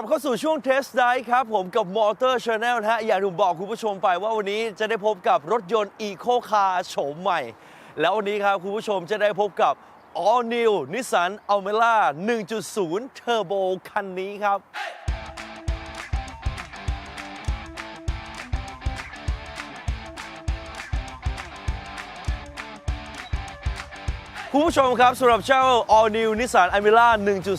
ลับเข้าสู่ช่วงเทสไดครับ ผมกับ Motor Channel นะฮะ อย่างที่มบอกคุณผู้ชมไปว่าวันนี้จะได้พบกับรถยนต์อีโคคาร์โฉมใหม่ แล้ววันนี้ครับ คุณผู้ชมจะได้พบกับ All New Nissan Almera 1.0 Turbo คันนี้ครับ คุณผู้ชมครับสำหรับเจ้า All New Nissan Almera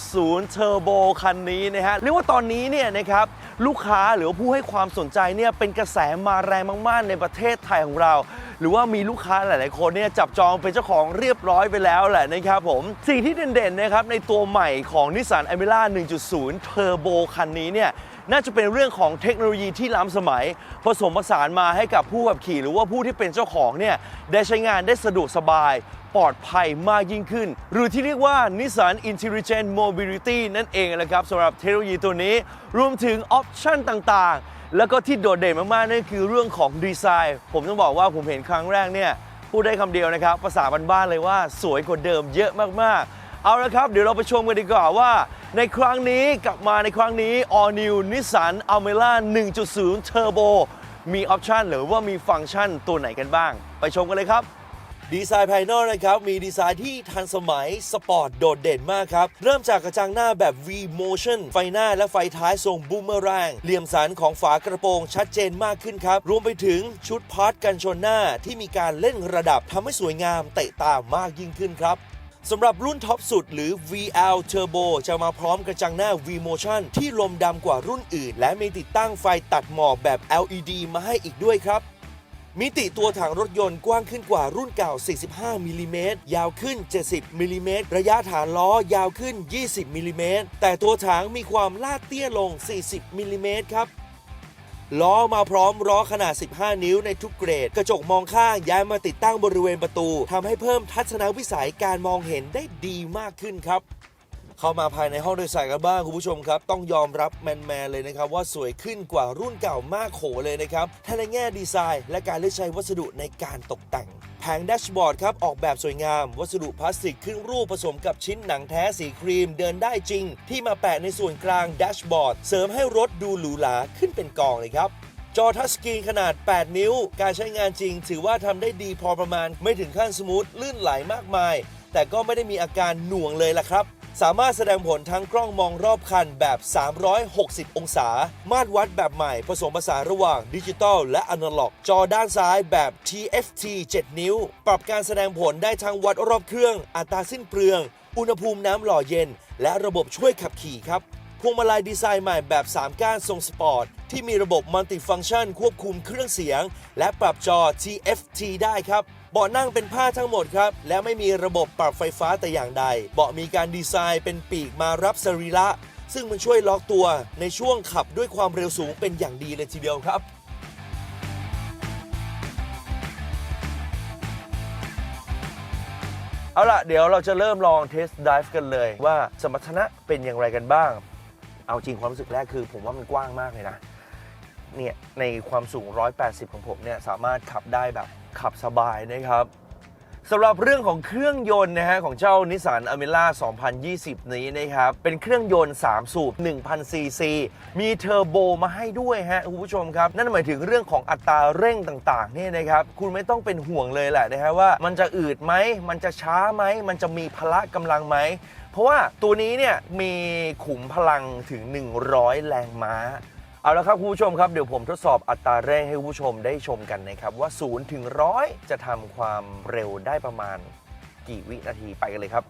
1.0 Turbo คันนี้นะฮะเรียกว่าตอนนี้เนี่ยนะครับลูกค้าหรือผู้ให้ความสนใจเนี่ยเป็นกระแสมาแรงมากๆ ในประเทศไทยของเรา หรือว่ามีลูกค้าหลาย ๆ คนเนี่ยจับจองเป็นเจ้าของเรียบร้อยไปแล้วแหละนะครับผมสิ่งที่เด่นๆนะครับในตัวใหม่ของ Nissan Almera 1.0 Turbo คันนี้เนี่ย น่าจะเป็นเรื่องของเทคโนโลยีที่ล้ำสมัย ผสมผสานมาให้กับผู้ขับขี่ หรือว่าผู้ที่เป็นเจ้าของเนี่ยได้ใช้งานได้สะดวกสบาย ปลอดภัยมากยิ่งขึ้น หรือที่เรียกว่า Nissan Intelligent Mobility นั่นเองนะครับสำหรับเทคโนโลยีตัวนี้ รวมถึงออปชันต่างๆ แล้วก็ที่โดดเด่นมากๆนั่นคือเรื่องของดีไซน์ ผมต้องบอกว่าผมเห็นครั้งแรกเนี่ยพูดได้คำเดียวนะครับภาษาบ้านๆเลยว่าสวยกว่าเดิมเยอะมากๆ เอาละครับ เดี๋ยวเราไปชมกันดีกว่าว่า ในครั้งนี้กลับมาในครั้งนี้ All New Nissan Almera 1.0 Turbo มีออปชันหรือว่ามีฟังก์ชันตัวไหนกันบ้าง ไปชมกันเลยครับ ดีไซน์ภายนอกนะครับ มีดีไซน์ที่ทันสมัย สปอร์ตโดดเด่นมากครับ เริ่มจากกระจังหน้าแบบ V motion ไฟหน้าและไฟท้ายทรงบูมเมอแรงเหลี่ยมสันของฝากระโปรงชัดเจนมากขึ้นครับ รวมไปถึงชุดพาร์ทกันชนหน้าที่มีการเล่นระดับทำให้สวยงามเตะตามากยิ่งขึ้นครับ สำหรับรุ่นท็อปสุดหรือ VL Turbo จะมาพร้อมกระจังหน้า V Motion ที่ลมดำกว่ารุ่นอื่น และมีติดตั้งไฟตัดหมอกแบบ LED มาให้อีกด้วยครับ มิติตัวถังรถยนต์กว้างขึ้นกว่ารุ่นเก่า 45 มิลลิเมตร ยาวขึ้น 70 มิลลิเมตร ระยะฐานล้อยาวขึ้น 20 มิลลิเมตร แต่ตัวถังมีความลาดเตี้ยลง 40 มิลลิเมตรครับ ล้อมาพร้อมล้อขนาด 15 นิ้วในทุกเกรด กระจกมองข้างย้ายมาติดตั้งบริเวณประตูทำให้เพิ่มทัศนวิสัยการมองเห็นได้ดีมากขึ้นครับ เข้ามาภายในห้องโดยสารกันบ้างคุณผู้ชมครับ ต้องยอมรับแมนๆเลยนะครับ ว่าสวยขึ้นกว่ารุ่นเก่ามากโขเลยนะครับทั้งในแง่ดีไซน์ และการเลือกใช้วัสดุในการตกแต่งแผงแดชบอร์ดครับ ออกแบบสวยงาม วัสดุพลาสติกครึ่งรูปผสมกับชิ้นหนังแท้สีครีมเดินได้จริง ที่มาแปะในส่วนกลางแดชบอร์ด เสริมให้รถดูหรูหราขึ้นเป็นกองเลยครับจอทัชสกรีนขนาด 8 นิ้ว การใช้งานจริง ถือว่าทำได้ดีพอประมาณ ไม่ถึงขั้นสมูทลื่นไหลมากมาย แต่ก็ไม่ได้มีอาการหน่วงเลยล่ะครับ สามารถแสดงผลทั้งกล้องมองรอบคันแบบ 360 องศา มาตรวัดแบบใหม่ผสมผสานระหว่างดิจิตอลและอนาล็อก จอด้านซ้ายแบบ TFT 7 นิ้ว ปรับการแสดงผลได้ทั้งวัดรอบเครื่อง อัตราสิ้นเปลือง อุณหภูมิน้ำหล่อเย็น และระบบช่วยขับขี่ครับ พวงมาลัยดีไซน์ใหม่แบบ 3 ก้านทรงสปอร์ต ที่มีระบบมัลติฟัง c t ชันควบคุมเครื่องเสียง และปรับจอ TFT ได้ครับเบาะนั่งเป็นผ้าทั้งหมดครับ และไม่มีระบบปรับไฟฟ้าแต่อย่างใด เบาะมีการดีไซน์เป็นปีกมารับสรีระ ซึ่งมันช่วยล็อกตัวในช่วงขับด้วยความเร็วสูงเป็นอย่างดีเลยทีเดียวครับ เอาล่ะ เดี๋ยวเราจะเริ่มลองเทสต์ไดฟ์กันเลยว่าสมรรถนะเป็นอย่างไรกันบ้าง เอาจริงความรู้สึกแรกคือ ผมว่ามันกว้างมากเลยนะเนี่ยในความสูง 180 ของผมเนี่ยสามารถขับได้แบบขับสบายนะครับ สำหรับเรื่องของเครื่องยนต์นะฮะของเจ้านิสสันอเมร่า2020 นี้นะครับ เป็นเครื่องยนต์ 3 สูบ1,000ซีซีมีเทอร์โบมาให้ด้วยฮะคุณผู้ชมครับ นั่นหมายถึงเรื่องของอัตราเร่งต่างๆเนี่ยนะครับ คุณไม่ต้องเป็นห่วงเลยแหละนะฮะว่า มันจะอืดไหม มันจะช้าไหม มันจะมีพละกำลังไหมเพราะว่าตัวนี้เนี่ยมีขุมพลังถึง 100 แรงม้า เอาละครับคุณผู้ชมครับเดี๋ยวผมทดสอบอัตราเร่งให้คุณผู้ชมได้ชมกันนะครับ ว่า0ถึง100จะทำความเร็วได้ประมาณกี่วินาทีไปกันเลยครับ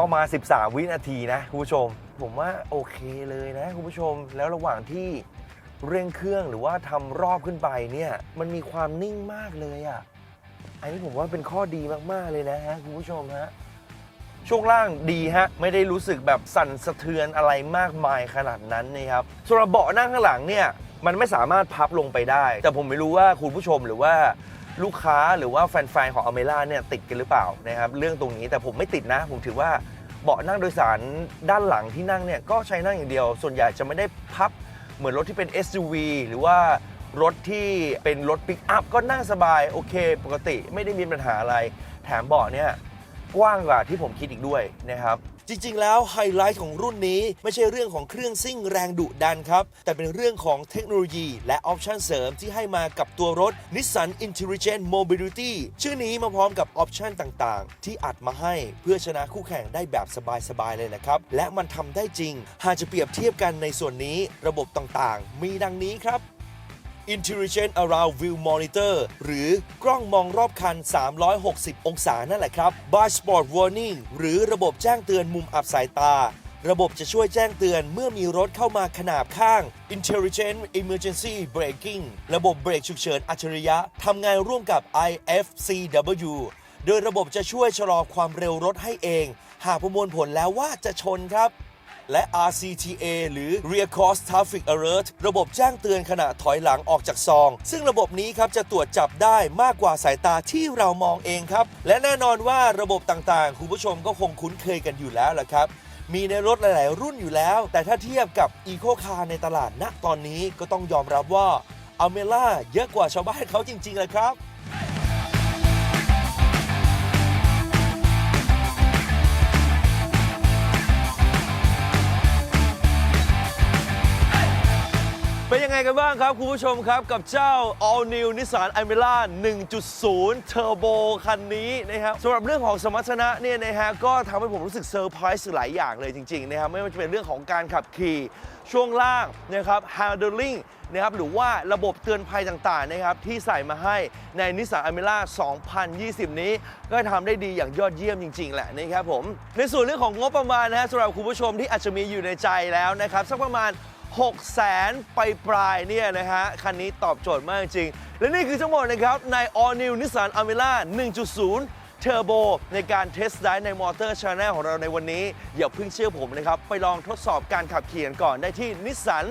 ประมาณ 13 วินาทีนะคุณผู้ชม ผมว่าโอเคเลยนะคุณผู้ชมแล้วระหว่างที่ เร่งเครื่องหรือว่าทำรอบขึ้นไปเนี่ย มันมีความนิ่งมากเลยอะ่ะ อันนี้ผมว่าเป็นข้อดีมาก ๆ เลยนะฮะ คุณผู้ชมฮะ ช่วงล่างดีฮะ ไม่ได้รู้สึกแบบสั่นสะเทือนอะไรมากมายขนาดนั้นนะครับส่วนเบาะนั่งข้างหลังเนี่ย มันไม่สามารถพับลงไปได้ แต่ผมไม่รู้ว่าคุณผู้ชมหรือว่าลูกค้าหรือว่าแฟนๆของอเมร่าเนี่ยติดกันหรือเปล่านะครับเรื่องตรงนี้แต่ผมไม่ติดนะ ผมถือว่าเบาะนั่งโดยสารด้านหลังที่นั่งเนี่ยก็ใช้นั่งอย่างเดียว ส่วนใหญ่จะไม่ได้พับ เหมือนรถที่เป็น SUV หรือว่ารรถที่เป็นรถปิกอัพก็นั่งสบายโอเค ปกติไม่ได้มีปัญหาอะไร แถมเบาะเนี่ยกว้างกว่าที่ผมคิดอีกด้วยนะครับ จริงๆ แล้วไฮไลท์ของรุ่นนี้ไม่ใช่เรื่องของเครื่องซิ่งแรงดุดันครับ แต่เป็นเรื่องของเทคโนโลยีและออปชันเสริมที่ให้มากับตัวรถ Nissan Intelligent Mobility ชื่อนี้มาพร้อมกับออปชันต่างๆ ที่อัดมาให้เพื่อชนะคู่แข่งได้แบบสบายๆ เลยนะครับ และมันทำได้จริง หากจะเปรียบเทียบกันในส่วนนี้ระบบต่างๆ มีดังนี้ครับ Intelligent Around View Monitor หรือกล้องมองรอบคัน 360 องศานั่นแหละครับ Bar Sport Warning หรือระบบแจ้งเตือนมุมอับสายตา ระบบจะช่วยแจ้งเตือนเมื่อมีรถเข้ามาขนาบข้าง Intelligent Emergency Braking ระบบเบรกฉุกเฉินอัจฉริยะทำงานร่วมกับ IFCW โดยระบบจะช่วยชะลอความเร็วรถให้เอง หากประมวลผลแล้วว่าจะชนครับ และ RCTA หรือ Rear Cross Traffic Alert ระบบแจ้งเตือนขณะถอยหลังออกจากซอง ซึ่งระบบนี้ครับจะตรวจจับได้มากกว่าสายตาที่เรามองเองครับ และแน่นอนว่าระบบต่างๆ คุณผู้ชมก็คงคุ้นเคยกันอยู่แล้วแหละครับมีในรถหลาย ๆ รุ่นอยู่แล้ว แต่ถ้าเทียบกับ Eco Car ในตลาดณตอนนี้ก็ต้องยอมรับว่า a m e l a เยอะกว่าชาวบ้านเขาจริงๆเลยครับ เป็นยังไงกันบ้างครับ คุณผู้ชมครับ กับเจ้า All New Nissan a m e r a 1.0 Turbo คันนี้นะครับสำหรับเรื่องของสมรรถนะเนี่ยนะฮะก็ทำให้ผมรู้สึกเซอร์ไพรส์หลายอย่างเลยจริง ๆ นะครับ ไม่ว่าจะเป็นเรื่องของการขับขี่ช่วงล่างนะครับ handling นะครับหรือว่าระบบเตือนภัยต่างๆนะครับที่ใส่มาให้ใน Nissan Almera 2020 นี้ ก็ทำได้ดีอย่างยอดเยี่ยมจริง ๆ แหละนะครับผม ในส่วนเรื่องของงบประมาณนะฮะสำหรับคุณผู้ชมที่อาจจะมีอยู่ในใจแล้วนะครับสักประมาณ 6แสนไปปลายเนี่ยนะฮะ คันนี้ตอบโจทย์มากจริง และนี่คือทั้งหมดนะครับใน All New Nissan Almera 1.0 Turbo ในการเทสต์ไดในมอเตอร์ชาแนลของเราในวันนี้ อย่าเพิ่งเชื่อผมนะครับ ไปลองทดสอบการขับขี่กันก่อนได้ที่นิสสัน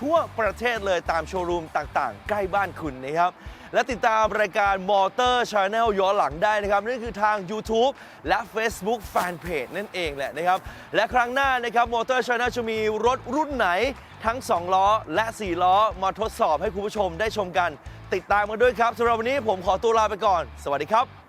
ทั่วประเทศเลยตามโชว์รูมต่างๆ ใกล้บ้านคุณนะครับ และติดตามรายการ Motor Channel ย้อนหลังได้นะครับนั่นคือทาง YouTube และ Facebook Fanpage นั่นเองแหละนะครับ และครั้งหน้านะครับ Motor Channel จะมีรถรุ่นไหนทั้ง 2 ล้อและ 4 ล้อมาทดสอบให้คุณผู้ชมได้ชมกัน ติดตามกันด้วยครับสำหรับวันนี้ผมขอตัวลาไปก่อน สวัสดีครับ